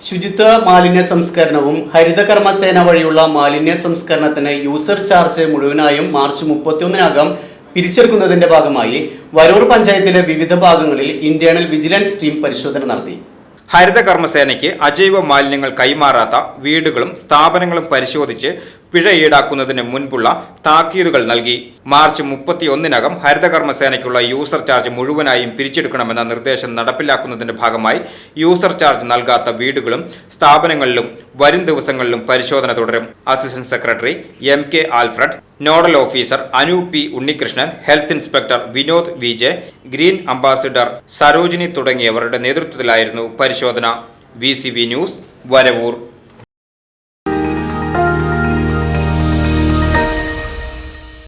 ശുചിത്വ മാലിന്യ സംസ്കരണവും ഹരിത കർമ്മസേന വഴിയുള്ള മാലിന്യ സംസ്കരണത്തിന് യൂസർ ചാർജ് മുഴുവനായും മാർച്ച് മുപ്പത്തിയൊന്നിനകം പിരിച്ചെടുക്കുന്നതിന്റെ ഭാഗമായി വരൂർ പഞ്ചായത്തിലെ വിവിധ ഭാഗങ്ങളിൽ ഇന്റേണൽ വിജിലൻസ് ടീം പരിശോധന നടത്തി. ഹരിത കർമ്മസേനയ്ക്ക് അജൈവ മാലിന്യങ്ങൾ കൈമാറാത്ത വീടുകളും സ്ഥാപനങ്ങളും പരിശോധിച്ച് പിഴ ഈടാക്കുന്നതിന് മുൻപുള്ള താക്കീതുകൾ നൽകി. മാർച്ച് മുപ്പത്തിയൊന്നിനകം ഹരിതകർമ്മ സേനയ്ക്കുള്ള യൂസർ ചാർജ് മുഴുവനായും പിരിച്ചെടുക്കണമെന്ന നിർദ്ദേശം നടപ്പിലാക്കുന്നതിന്റെ ഭാഗമായി യൂസർ ചാർജ് നൽകാത്ത വീടുകളും സ്ഥാപനങ്ങളിലും വരും ദിവസങ്ങളിലും പരിശോധന തുടരും. Assistant secretary M K Alfred nodal officer Anu P Unnikrishnan health inspector Vinod V J green ambassador Sarojini തുടങ്ങിയവരുടെ നേതൃത്വത്തിലായിരുന്നു പരിശോധന. V news Varavur.